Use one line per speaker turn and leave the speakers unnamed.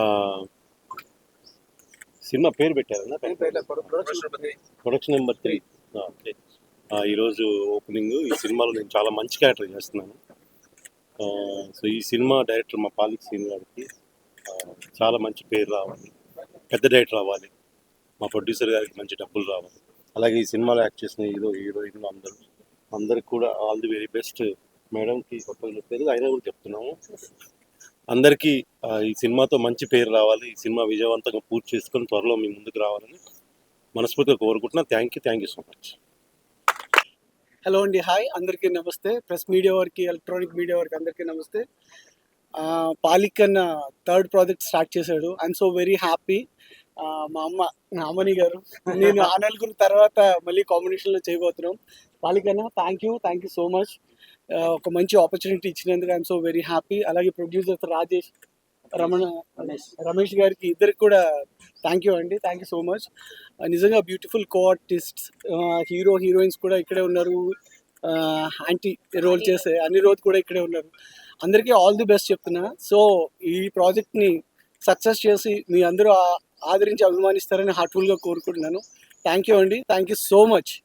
ఆ, సినిమా పేరు పెట్టారన్నా ప్రొడక్షన్ నెంబర్ త్రీ ఈరోజు ఓపెనింగ్ ఈ సినిమాలో నేను చాలా మంచి క్యారెక్టర్ చేస్తున్నాను. ఆ, సో ఈ సినిమా డైరెక్టర్ మా పాలిక్ సీన్ గారికి చాలా మంచి పేరు రావాలి. పెద్ద డైరెక్టర్ అవ్వాలి. మా ప్రొడ్యూసర్ గారికి మంచి డబ్బులు రావాలి. అలాగే ఈ సినిమాలో యాక్ట్ చేసిన హీరో హీరోయిన్ అందరూ అందరికి కూడా ఆల్ ది వెరీ బెస్ట్. మేడంకి కొత్తగా చెప్పేది అయినా కూడా చెప్తున్నాము. అందరికీ ఈ సినిమాతో మంచి పేరు రావాలి ఈ సినిమా విజయవంతంగా పూర్తి చేసుకొని త్వరలో మీ ముందుకు రావాలని మనస్ఫూర్తిగా కోరుకుంటున్నా. Thank you thank you so much.
Hello అండి హాయ్ అందరికీ నమస్తే. ప్రెస్ మీడియా వారికి ఎలక్ట్రానిక్ మీడియా వారికి అందరికీ నమస్తే. పాలిక్ అన్న థర్డ్ ప్రాజెక్ట్ స్టార్ట్ చేశాడు. ఐఎమ్ సో వెరీ హ్యాపీ మా అమ్మ నా అమ్మని గారు. నేను ఆ నలుగురు తర్వాత మళ్ళీ కాంబినేషన్లో చేయబోతున్నాం. పాలిక్ అన్న thank you thank you so much ఒక మంచి ఆపర్చునిటీ ఇచ్చినందుకు ఐఎమ్ సో వెరీ హ్యాపీ అలాగే ప్రొడ్యూసర్ రాజేష్ రమణ రమేష్. గారికి ఇద్దరికి కూడా థ్యాంక్ యూ అండి. థ్యాంక్ యూ సో మచ్ నిజంగా beautiful co artist hero heroines కూడా ఇక్కడే ఉన్నారు. యాంటీ రోల్ చేసే అన్ని రోజు కూడా ఇక్కడే ఉన్నారు. అందరికీ ఆల్ ది బెస్ట్ చెప్తున్నా. సో ఈ ప్రాజెక్ట్ని సక్సెస్ చేసి మీ అందరూ ఆ- ఆదరించి అభిమానిస్తారని హార్ట్ఫుల్గా కోరుకుంటున్నాను. థ్యాంక్ యూ అండి. Thank you so much